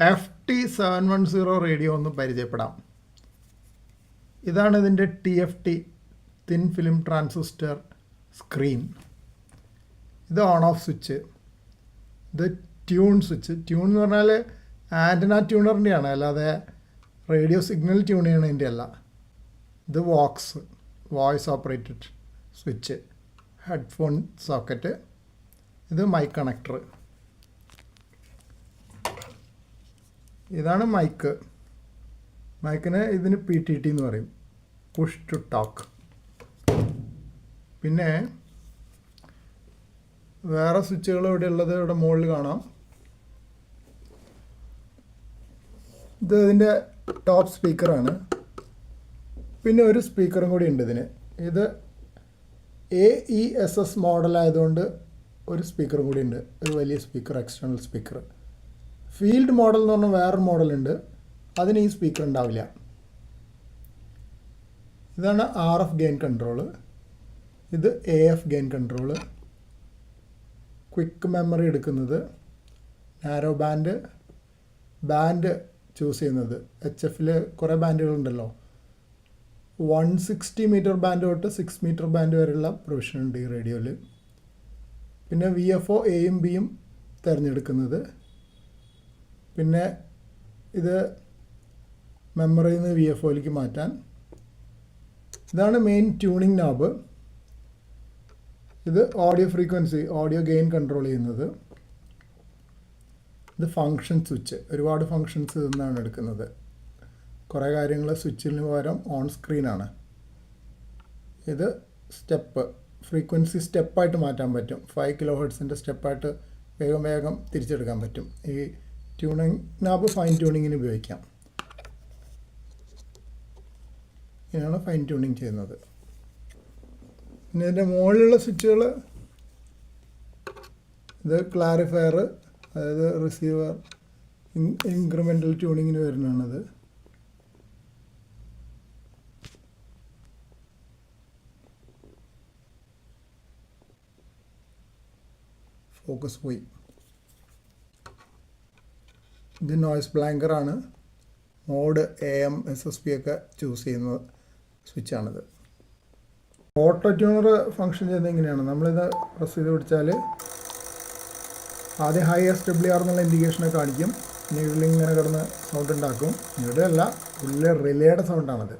F T seven one zero radio ഒന്ന് പരിചയപ്പെടാം. ഇതാണ് ഇതിന്റെ T F T thin film transistor screen ഇത് ഓൺ ഓഫ് സ്വിച്ച് ഇത് ട്യൂൺ സ്വിച്ച് ട്യൂൺ എന്ന് പറഞ്ഞാൽ ആന്റന ട്യൂണറിന്റെയാണ് അല്ലാതെ റേഡിയോ സിഗ്നൽ ട്യൂൺ ചെയ്യണതിന്റെ അല്ല ഇത് vox voice operated switch headphone socket ഇത് മൈക്ക് കണക്ടർ ഇതാണ് മൈക്ക്. മൈക്കിന് ഇതിന് പി ടി ടി എന്ന് പറയും. പുഷ് ടു ടോക്ക് പിന്നെ വേറെ സ്വിച്ചുകൾ ഇവിടെ ഉള്ളത് ഇവിടെ മുകളിൽ കാണാം. ഇത് ഇതിന്റെ ടോപ്പ് സ്പീക്കറാണ് പിന്നെ ഒരു സ്പീക്കറും കൂടി ഉണ്ട് ഇതിന്. ഇത് എ ഇ എസ് എസ് മോഡലായതുകൊണ്ട് ഒരു സ്പീക്കറും കൂടി ഉണ്ട്. ഒരു വലിയ speaker external speaker field model എന്ന് പറഞ്ഞാൽ വേറൊരു മോഡലുണ്ട്. അതിന് ഈ സ്പീക്കർ ഉണ്ടാവില്ല. ഇതാണ് ആർ എഫ് ഗെയിൻ കൺട്രോൾ ഇത് A F gain control quick memory എടുക്കുന്നത്. നാരോ ബാൻഡ് ബാൻഡ് ചൂസ് ചെയ്യുന്നത്. എച്ച് എഫിൽ കുറേ ബാൻഡുകളുണ്ടല്ലോ വൺ സിക്സ്റ്റി മീറ്റർ ബാൻഡ് തൊട്ട് സിക്സ് മീറ്റർ ബാൻഡ് വരെയുള്ള പ്രൊവിഷൻ ഉണ്ട് ഈ റേഡിയോയിൽ പിന്നെ വി എഫ് ഒ എയും ബിയും തിരഞ്ഞെടുക്കുന്നത്. പിന്നെ ഇത് മെമ്മറിയിൽ നിന്ന് വി എഫ് ഒയിലേക്ക് മാറ്റാൻ. ഇതാണ് മെയിൻ ട്യൂണിംഗ് നാബ് ഇത് audio frequency audio gain control ചെയ്യുന്നത്. ഇത് ഫങ്ഷൻ സ്വിച്ച് ഒരുപാട് ഫങ്ഷൻസ് നിന്നാണ് എടുക്കുന്നത്. കുറേ കാര്യങ്ങൾ സ്വിച്ചിന് പകരം ഓൺ സ്ക്രീനാണ് ഇത് സ്റ്റെപ്പ് ഫ്രീക്വൻസി സ്റ്റെപ്പായിട്ട് മാറ്റാൻ പറ്റും. ഫൈവ് കിലോ ഹെഡ്സിന്റെ സ്റ്റെപ്പായിട്ട് വേഗം വേഗം തിരിച്ചെടുക്കാൻ പറ്റും. ഈ ട്യൂണിങ് നാബ് ഫൈൻ ട്യൂണിങ്ങിന് ഉപയോഗിക്കാം. ഇങ്ങനെയാണ് ഫൈൻ ട്യൂണിങ് ചെയ്യുന്നത്. പിന്നെ ഇതിന്റെ മുകളിലുള്ള സ്വിച്ചുകൾ ഇത് ക്ലാരിഫയർ അതായത് റിസീവർ ഇൻക്രിമെന്റൽ ട്യൂണിങ്ങിന് വരുന്നതാണത്. ഫോക്കസ് പോയി. ഇത് noise ബ്ലാങ്കറാണ് mode A M S S P ഒക്കെ ചൂസ് ചെയ്യുന്ന സ്വിച്ചാണിത് ഓട്ടോ ട്യൂണർ ഫങ്ഷൻ ചെയ്യുന്നത് എങ്ങനെയാണ്? നമ്മളിത് പ്രസ് ചെയ്ത് പിടിച്ചാൽ ആദ്യം ഹൈ എസ് ഡബ്ല്യു ആർ എന്നുള്ള ഇൻഡിക്കേഷനെ കാണിക്കും. നീഡിൽ ഇങ്ങനെ കിടന്ന് സൗണ്ട് ഉണ്ടാക്കും. നീഡിൽ അല്ല ഉള്ളിലെ റിലേയുടെ സൗണ്ടാണത്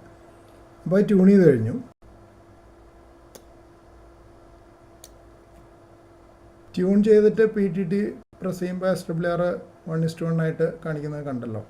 അപ്പോൾ ട്യൂൺ ചെയ്ത് കഴിഞ്ഞു. ട്യൂൺ ചെയ്തിട്ട് പി ടി ടി പ്രസ് ചെയ്യുമ്പോൾ S W R one is to one ആയിട്ട് കാണിക്കുന്നത് കണ്ടല്ലോ.